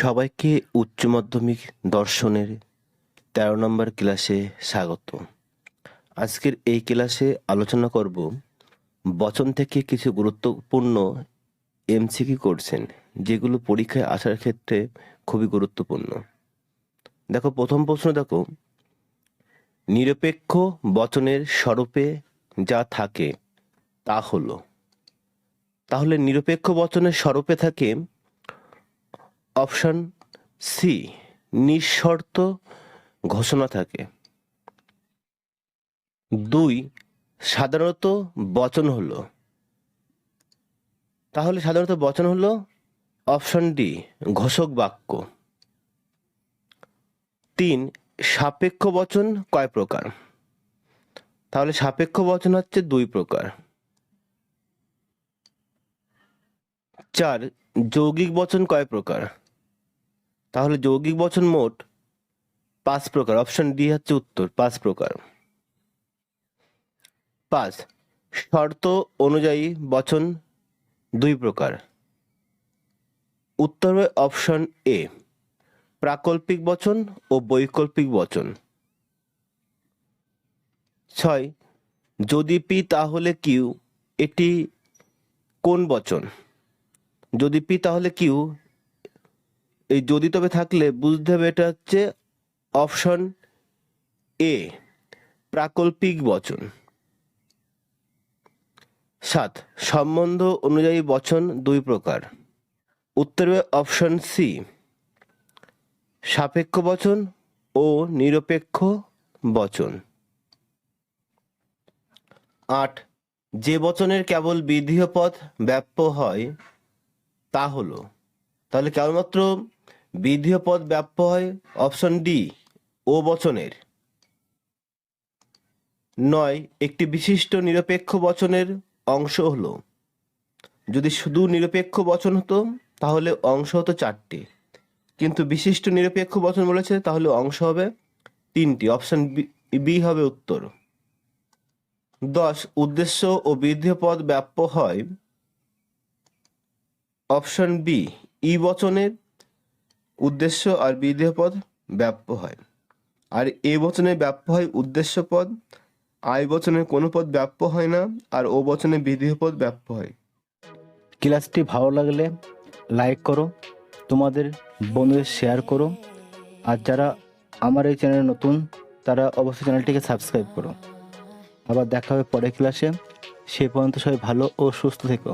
সবাইকে উচ্চ মাধ্যমিক দর্শনের তেরো নম্বর ক্লাসে স্বাগত। আজকের এই ক্লাসে আলোচনা করব বচন থেকে কিছু গুরুত্বপূর্ণ এমসিকিউ করছেন যেগুলো পরীক্ষায় আসার ক্ষেত্রে খুবই গুরুত্বপূর্ণ। দেখো, প্রথম প্রশ্ন দেখো, নিরপেক্ষ বচনের স্বরূপে যা থাকে তা হলো। তাহলে নিরপেক্ষ বচনের স্বরূপে থাকে অপশন সি, নিঃশর্ত ঘোষণা থাকে। দুই, সাধারণত বচন হলো। তাহলে সাধারণত বচন হলো অপশন ডি, ঘোষক বাক্য। তিন, সাপেক্ষ বচন কয় প্রকার? তাহলে সাপেক্ষ বচন হচ্ছে দুই প্রকার। চার, যৌগিক বচন কয় প্রকার? তাহলে যৌগিক বচন মোট পাঁচ প্রকার। অপশন ডি হচ্ছে উত্তর, পাঁচ প্রকার। পাঁচ, শর্ত অনুযায়ী বচন দুই প্রকার। উত্তর হবে অপশন এ, প্রাকল্পিক বচন ও বৈকল্পিক বচন। ছয়, যদি পি তাহলে কিউ, এটি কোন বচন? যদি পি তাহলে কিউ এই যদি তবে থাকলে বুঝতে হবে এটা হচ্ছে অপশন এ, প্রাকল্পিক বচন। সাত, সম্বন্ধ অনুযায়ী বচন দুই প্রকার। উত্তর হবে অপশন সি, সাপেক্ষ বচন ও নিরপেক্ষ বচন। আট, যে বচনের কেবল বিধেয় পদ ব্যাপ্য হয় তা হলো, তাহলে কেবলমাত্র বিধেয় পদ হয় অপশন ডি, ও বচনের। নয়, একটি বিশিষ্ট নিরপেক্ষ বচনের অংশ হলো। যদি শুধু নিরপেক্ষ বচন হতো, তাহলে অংশ হতো চারটি। কিন্তু বিশিষ্ট নিরপেক্ষ বচন বলেছে, তাহলে অংশ হবে তিনটি। অপশন বি হবে উত্তর। দশ, উদ্দেশ্য ও বিধেয় পদ ব্যাপ্য হয় অপশন বি, ই বচনের উদ্দেশ্য আর বিধেয় পদ ব্যাপ্য হয়। আর এ বচনে ব্যাপ্য হয় উদ্দেশ্য পদ, আই বচনের কোনো পদ ব্যাপ্য হয় না, আর ও বচনে বিধেয় পদ ব্যাপ্য হয়। ক্লাসটি ভালো লাগলে লাইক করো, তোমাদের বন্ধুদের শেয়ার করো, আর যারা আমার এই চ্যানেলে নতুন, তারা অবশ্যই চ্যানেলটিকে সাবস্ক্রাইব করো। আবার দেখা হবে পরের ক্লাসে। সে পর্যন্ত সবাই ভালো ও সুস্থ থেকো।